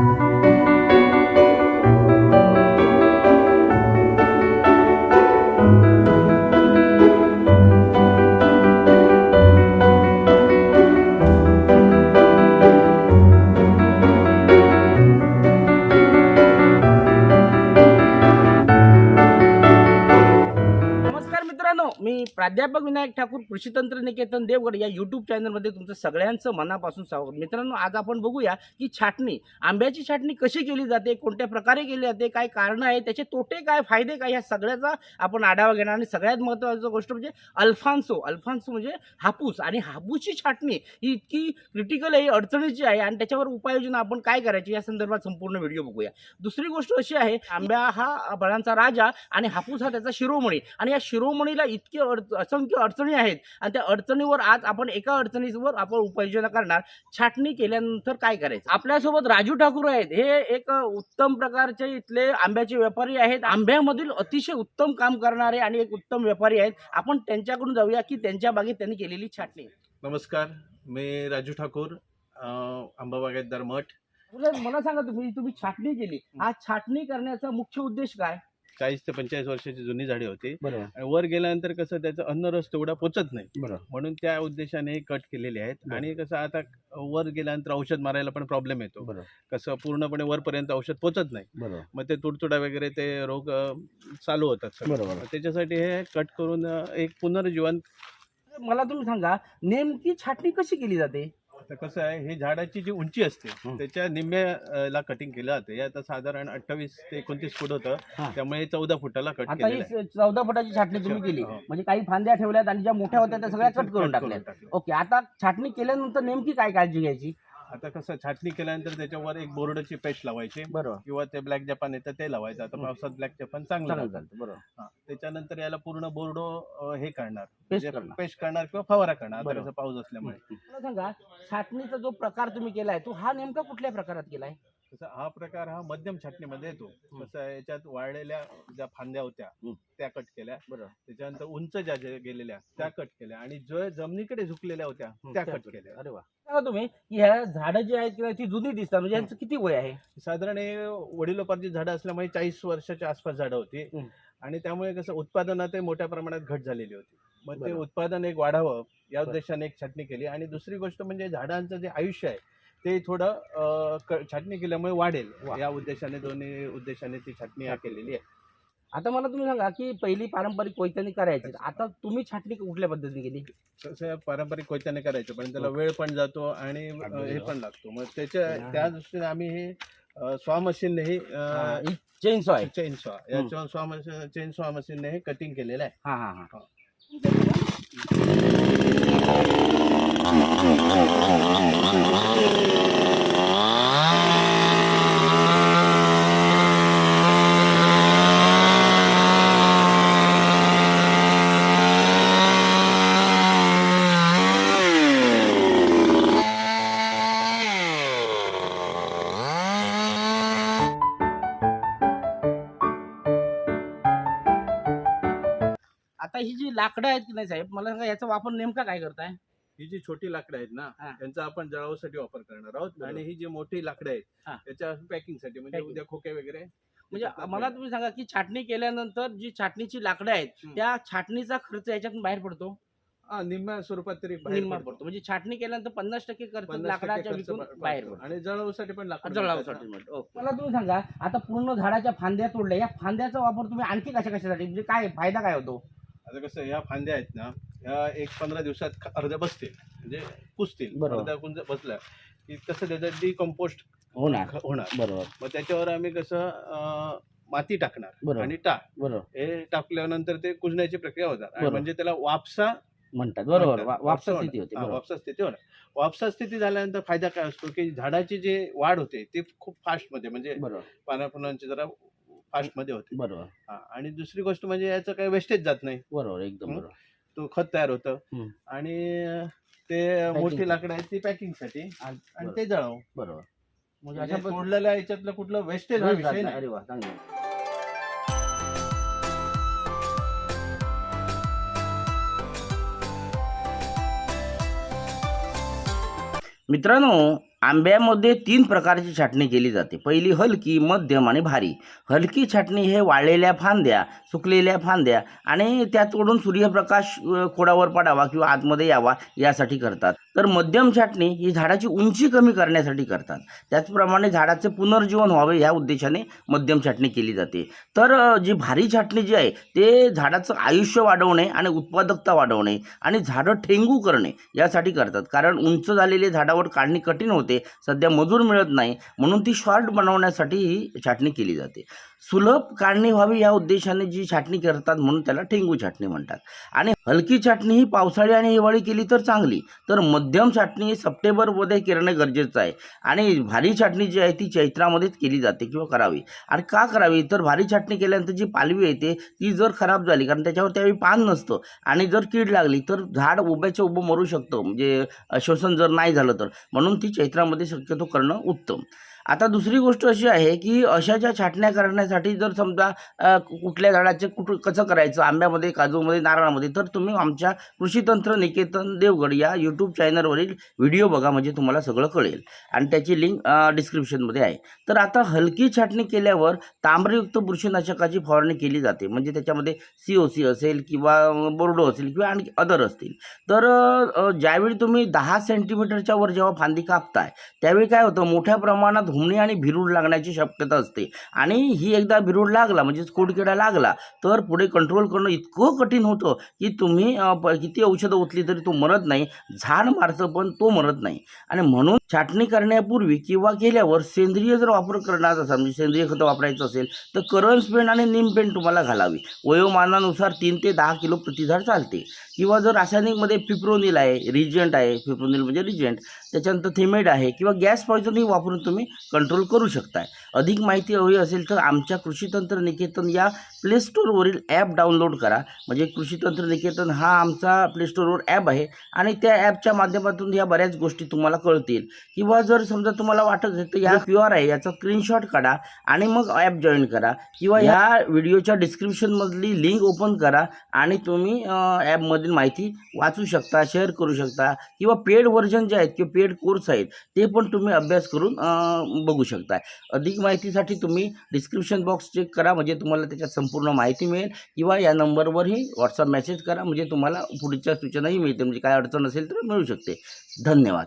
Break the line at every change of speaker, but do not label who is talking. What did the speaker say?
नमस्कार प्राध्यापक विनायक ठाकूर कृषी तंत्र निकेतन देवगड या यूट्यूब चॅनलमध्ये तुमचं सगळ्यांचं मनापासून स्वागत. मित्रांनो आज आपण बघूया की छाटणी आंब्याची छाटणी कशी केली जाते कोणत्या प्रकारे केली जाते काय कारणं आहे त्याचे तोटे काय फायदे काय या सगळ्याचा आपण आढावा घेणार आणि सगळ्यात महत्त्वाची गोष्ट म्हणजे अल्फान्सो. अल्फान्सो म्हणजे हापूस आणि हापूसची छाटणी ही इतकी क्रिटिकल आहे अडचणीची आहे आणि त्याच्यावर उपाययोजना आपण काय करायची या संदर्भात संपूर्ण व्हिडिओ बघूया. दुसरी गोष्ट अशी आहे आंब्या हा फळांचा राजा आणि हापूस हा त्याचा शिरोमणी आणि या शिरोमणीला इतके अड असंख्य अडचणी आहेत. आणि त्या अडचणीवर आज आपण एका अडचणीवर आपण उपाययोजना करणार. छाटणी केल्यानंतर काय करायचं? आपल्यासोबत राजू ठाकूर आहेत. हे एक उत्तम प्रकारचे इथले आंब्याचे व्यापारी आहेत. आंब्यामधील अतिशय उत्तम काम करणारे आणि एक उत्तम व्यापारी आहेत. आपण त्यांच्याकडून जाऊया की त्यांच्या बागेत त्यांनी केलेली छाटणी.
नमस्कार. मी राजू ठाकूर आंबा बागायतदार मठ.
मला सांगा तुम्ही तुम्ही छाटणी केली. आज छाटणी करण्याचा मुख्य उद्देश काय?
चाळीस ते पंचेचाळीस वर्षाची जुनी झाडी होती.
बरोबर.
वर गेल्यानंतर कसं त्याचं अन्नरस तेवढा पोचत नाही.
बरोबर.
म्हणून त्या उद्देशाने कट केलेले आहेत.
बरं.
आणि कसं आता वर गेल्यानंतर औषध मारायला पण प्रॉब्लेम येतो.
बरोबर.
कसं पूर्णपणे वरपर्यंत औषध पोचत नाही.
बरोबर.
मग ते तुडतुडा वगैरे ते रोग अं, चालू होतात सगळे.
बरोबर.
मग त्याच्यासाठी हे कट करून अं, एक पुनर्जीवन
मला तुम्ही सांगा नेमकी छाटणी कशी केली जाते?
आता कसं आहे ही झाडाची जी उंची असते
हं.
त्याच्या निम्म्याला कटिंग केलं जाते हे आता साधारण अठ्ठावीस ते एकोणतीस फूट होतं
हां.
त्यामुळे चौदा फुटाला कट
आता ही
केलेलं आहे
चौदा फुटाची छाटणी तुम्ही केली
हो.
म्हणजे काही फांद्या ठेवल्यात आणि ज्या मोठ्या होत्या त्या सगळ्या कट करून टाकल्या
टाकलं.
ओके आता छाटणी केल्यानंतर नेमकी काय काळजी घ्यायची
आता कसं छाटणी केल्यानंतर त्याच्यावर एक बोर्डची पेस्ट लावायची.
बरोबर.
किंवा ते ब्लॅक जपान येतं ते लावायचं. आता
हं.
पावसात ब्लॅक जपान चांगलं राहतं.
चालतं बरोबर.
हां. त्याच्यानंतर याला पूर्ण बोर्डो अं, हे करणार.
पेस्ट करणार.
पेस्ट करणार किंवा फवारा करणार. आता
बरोबर.
कसं पाऊस असल्यामुळे.
मला सांगा छाटणीचा जो प्रकार तुम्ही केलाय तो हा नेमका कुठल्या प्रकारात केलाय?
तसं हा प्रकार हा मध्यम छाटणीमध्ये येतो.
हं.
आहे, याच्यात वाळलेल्या ज्या फांद्या होत्या
हं.
त्या कट केल्या.
बरोबर
त्याच्यानंतर उंच ज्या ज्या गेलेल्या त्या कट केल्या. आणि जो जमिनीकडे झुकलेल्या होत्या
हं,
त्या कट केल्या.
अरे वा. सांगा तुम्ही? की ह्या झाडं जी आहेत किंवा ती जुनी दिसतात म्हणजे यांचं किती वय आहे?
साधारण हे वडिलोपार्जित झाडं असल्यामुळे चाळीस वर्षाच्या आसपास झाडं होती.
हं.
आणि त्यामुळे कसं उत्पादनात मोठ्या प्रमाणात घट झालेली होती. मग ते. उत्पादन एक वाढावं या. उद्देशाने एक छाटणी केली. आणि दुसरी गोष्ट म्हणजे झाडांचं जे आयुष्य आहे ते थोडं छाटणी केल्यामुळे वाढेल. या उद्देशाने दोन्ही उद्देशाने ती छाटणी या केलेली आहे.
आता मला तुम्ही सांगा की पहिली पारंपरिक कोयत्यानी करायची. आता तुम्ही छाटणी कुठल्या पद्धतीने केली?
तसं पारंपरिक कोयत्याने करायचं पण त्याला वेळ पण जातो आणि हे
हो.
पण लागतो. मग त्याच्या
हा.
त्या दृष्टीने आम्ही हे स्वा मशीनने
चेंज आहे.
चेन स्वा याच्या स्वा मशीन चेन स्वा मशीनने हे कटिंग केलेलं आहे.
हा हा हा. आता ही जी लाकडं आहेत की नाही साहेब मला सांगा याचा वापर नेमका काय करताय
ही जी छोटी लाकडं आहेत ना
हा.
त्यांचा आपण जळावासाठी वापर करणार आहोत
बरोबर.
आणि ही जी मोठी लाकडं आहेत
हा.
त्याच्या पॅकिंगसाठी म्हणजे
Packing.
उद्या खोके वगैरे
म्हणजे
त्याच्यात
मला तुम्ही सांगा की छाटणी केल्यानंतर जी छाटणीची लाकडं आहेत. त्या छाटणीचा खर्च याच्यातून बाहेर पडतो
हा, निम्म्या स्वरूपात तरी बाहेर
निम्मा
पडतो.
पडतो म्हणजे छाटणी केल्यानंतर पन्नास टक्के खर्च
50%
लाकडाच्या
खर्च
विकून
बा-
बाहेर
पडतो.
पडतो
आणि जळावासाठी पण लाकूड
जळावासाठी
मिळतात
मिळतं. ओके. मला तुम्ही सांगा आता पूर्ण झाडाच्या फांद्या तोडल्या या फांद्याचा वापर तुम्ही आणखी कशा कशासाठी म्हणजे काय फायदा काय होतो.
आता कसं या फांद्या आहेत ना ह्या एक पंधरा दिवसात अर्ध्या बसतील. म्हणजे पुसतील.
बरोबर.
अर्ध्या कुंज बसल्या. की कसं त्याचं डिकम्पोस्ट
होणार.
होणार.
बरोबर.
मग त्याच्यावर आम्ही कसं अं, माती टाकणार
बरोबर.
आणि टाक.
बरोबर.
हे टाकल्यानंतर ते कुजण्याची प्रक्रिया होणार आणि
बरोबर.
म्हणजे त्याला वापसा
म्हणतात. बरोबर.
म्हणतात.
वा- वापसा स्थिती होते.
हा,
बरोबर.
वापसा स्थिती होणार. वापसा स्थिती झाल्यानंतर फायदा काय असतो की झाडाची जे वाढ होते ती खूप फास्टमध्ये म्हणजे
बरोबर.
पाना फुलांची जरा फास्टमध्ये होते
बरोबर
हा, आणि दुसरी गोष्ट म्हणजे याचं काही वेस्टेज जात नाही
बरोबर एकदम? बरोबर
तो खत तयार होतं. आणि ते मोठी. लाकडं आहेत ती पॅकिंगसाठी आणि. ते जळाव
बरोबर म्हणजे अशा
याच्यातलं कुठलं वेस्टेज हा विषय.
नाही अरे वा चांगलं मित्रांनो आंब्यामध्ये तीन प्रकारची छाटणी केली जाते. पहिली हलकी मध्यम आणि भारी. हलकी छाटणी हे वाळलेल्या फांद्या सुकलेल्या फांद्या आणि त्यातकडून सूर्यप्रकाश खोडावर पडावा किंवा आतमध्ये यावा यासाठी करतात. तर मध्यम छाटणी ही झाडाची उंची कमी करण्यासाठी करतात. त्याचप्रमाणे झाडाचे पुनर्जीवन व्हावे या उद्देशाने मध्यम छाटणी केली जाते. तर जी भारी छाटणी जी आहे ते झाडाचं आयुष्य वाढवणे आणि उत्पादकता वाढवणे आणि झाडं ठेंगू करणे यासाठी करतात. कारण उंच झालेले झाडावर काढणी कठीण होते सध्या मजूर मिळत नाही म्हणून ती शॉर्ट बनवण्यासाठी ही छाटणी केली जाते. सुलभ काढणी व्हावी या उद्देशाने जी छाटणी करतात म्हणून त्याला ठेंगू छाटणी म्हणतात. आणि हलकी छाटणी ही पावसाळी आणि हिवाळी केली तर चांगली. तर मध्यम छाटणी सप्टेंबरमध्ये करणं गरजेचं आहे. आणि भारी छाटणी जी आहे ती चैत्रामध्येच केली जाते किंवा करावी. आणि का करावी? तर भारी छाटणी केल्यानंतर जी पालवी येते ती जर खराब झाली कारण त्याच्यावर त्यावेळी पान नसतं आणि जर कीड लागली तर झाड उभ्याच्या उभं मरू शकतं. म्हणजे अ, श्वसन जर नाही झालं तर. म्हणून ती चैत्रामध्ये शक्यतो करणं उत्तम. आता दुसरी गोष्ट अशी आहे की अशा ज्या छाटण्या करण्यासाठी जर समजा कुठल्या झाडाचे कुठ कसं करायचं? आंब्यामध्ये काजूमध्ये नारळामध्ये तर तुम्ही आमच्या कृषीतंत्र निकेतन देवगड या यूट्यूब चॅनलवरील व्हिडिओ बघा म्हणजे तुम्हाला सगळं कळेल. आणि त्याची लिंक डिस्क्रिप्शनमध्ये आहे. तर आता हलकी छाटणी केल्यावर तांबरयुक्त बुरशीनाशकाची फवारणी केली जाते. म्हणजे त्याच्यामध्ये सी ओ सी असेल किंवा बोर्डो असेल किंवा आणखी अदर असतील. तर ज्यावेळी तुम्ही दहा सेंटीमीटरच्या वर जेव्हा फांदी कापताय त्यावेळी काय होतं? मोठ्या प्रमाणात हुमणी आणि भिरूड लागण्याची शक्यता असते. आणि ही एकदा भिरूड लागला म्हणजेच खोडकिडा लागला तर पुढे कंट्रोल करणं इतकं कठीण होतं की तुम्ही प- किती औषधं ओतली तरी तो मरत नाही झाड मारतं पण तो मरत नाही. आणि म्हणून छाटणी करण्यापूर्वी किंवा केल्यावर सेंद्रिय जर वापर करणार असा म्हणजे सेंद्रिय खतं वापरायचं असेल तर करंज पेंट आणि निम पेंट तुम्हाला घालावी. वयोमानानुसार तीन ते दहा किलो प्रतिझाड चालते. किंवा जर रासायनिकमध्ये फिप्रोनिल आहे रिजंट आहे फिप्रोनिल म्हणजे रिजंट त्याच्यानंतर थिमेड आहे किंवा गॅस पॉयझनही वापरून तुम्ही कंट्रोल करू शकताय. अधिक माहिती हवी असेल तर आमच्या कृषीतंत्र निकेतन या प्लेस्टोरवरील ॲप डाउनलोड करा. म्हणजे कृषीतंत्र निकेतन हा आमचा प्लेस्टोरवर ॲप आहे आणि त्या ॲपच्या माध्यमातून या बऱ्याच गोष्टी तुम्हाला कळतील. किंवा जर समजा तुम्हाला वाटत असेल तर या क्यू आर आहे याचा स्क्रीनशॉट काढा आणि मग ॲप जॉईन करा. किंवा ह्या व्हिडिओच्या डिस्क्रिप्शनमधली लिंक ओपन करा आणि तुम्ही ॲपमधील माहिती वाचू शकता शेअर करू शकता. किंवा पेड व्हर्जन जे आहेत किंवा पेड कोर्स आहेत ते पण तुम्ही अभ्यास करून बघू शकता. अधिक माहितीसाठी तुम्ही डिस्क्रिप्शन बॉक्स चेक करा म्हणजे तुम्हाला त्याच्यात संपूर्ण माहिती मिळेल. किंवा या नंबरवरही व्हॉट्सअप मेसेज करा म्हणजे तुम्हाला पुढच्या सूचनाही मिळते म्हणजे काय अडचण असेल तर मिळू शकते. धन्यवाद.